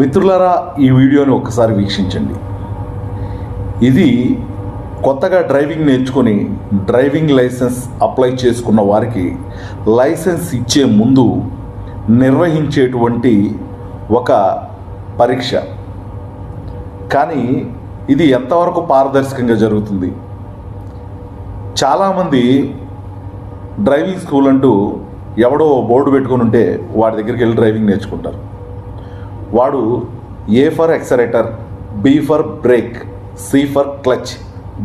మిత్రులారా ఈ వీడియోని ఒకసారి వీక్షించండి. ఇది కొత్తగా డ్రైవింగ్ నేర్చుకొని డ్రైవింగ్ లైసెన్స్ అప్లై చేసుకున్న వారికి లైసెన్స్ ఇచ్చే ముందు నిర్వహించేటువంటి ఒక పరీక్ష. కానీ ఇది ఎంతవరకు పారదర్శకంగా జరుగుతుంది? చాలామంది డ్రైవింగ్ స్కూల్ అంటూ ఎవడో బోర్డు పెట్టుకొని ఉంటే వాడి దగ్గరికి వెళ్ళి డ్రైవింగ్ నేర్చుకుంటారు. వాడు A for accelerator B for brake C for clutch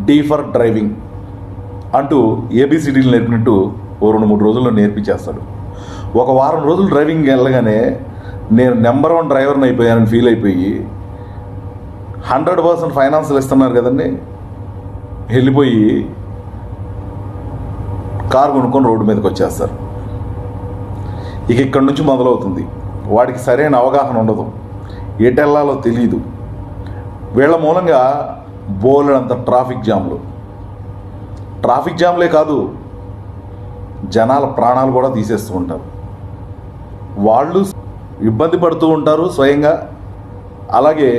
D for driving అంటూ ఏబిసిడీలు నేర్పినట్టు ఓ రెండు మూడు రోజుల్లో నేర్పించేస్తాడు. ఒక వారం రోజులు డ్రైవింగ్ వెళ్ళగానే నేను నెంబర్ వన్ డ్రైవర్ని అయిపోయానని ఫీల్ అయిపోయి హండ్రెడ్ పర్సెంట్ ఫైనాన్స్లు ఇస్తున్నారు కదండి. వెళ్ళిపోయి కారు కొనుక్కొని రోడ్డు మీదకి వచ్చేస్తారు. ఇక ఇక్కడి నుంచి మొదలవుతుంది. వాడికి సరైన అవగాహన ఉండదు. ఎటెల్లాలో తెలియదు వీళ్ళ మూలంగా బోలెడంత ట్రాఫిక్ జామ్లు. ట్రాఫిక్ జామ్లే కాదు జనాల ప్రాణాలు కూడా తీసేస్తూ ఉంటారు. వాళ్ళు ఇబ్బంది పడుతూ ఉంటారు స్వయంగా. అలాగే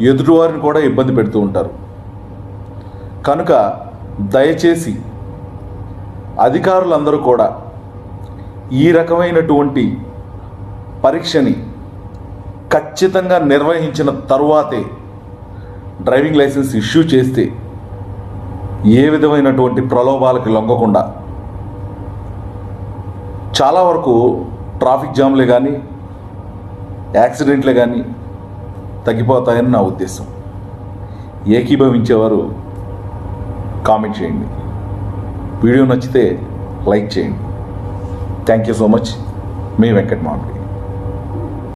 ఎదుటివారిని కూడా ఇబ్బంది పెడుతూ ఉంటారు. కనుక దయచేసి అధికారులందరూ కూడా ఈ రకమైనటువంటి పరీక్షని ఖచ్చితంగా నిర్వహించిన తరువాతే డ్రైవింగ్ లైసెన్స్ ఇష్యూ చేస్తే ఏ విధమైనటువంటి ప్రలోభాలకి లొంగకుండా చాలా వరకు ట్రాఫిక్ జామ్లే కానీ యాక్సిడెంట్లే కానీ తగ్గిపోతాయని నా ఉద్దేశం. ఏకీభవించేవారు కామెంట్ చేయండి. వీడియో నచ్చితే లైక్ చేయండి. Thank you so much. మీ వెంకట్ మామిడి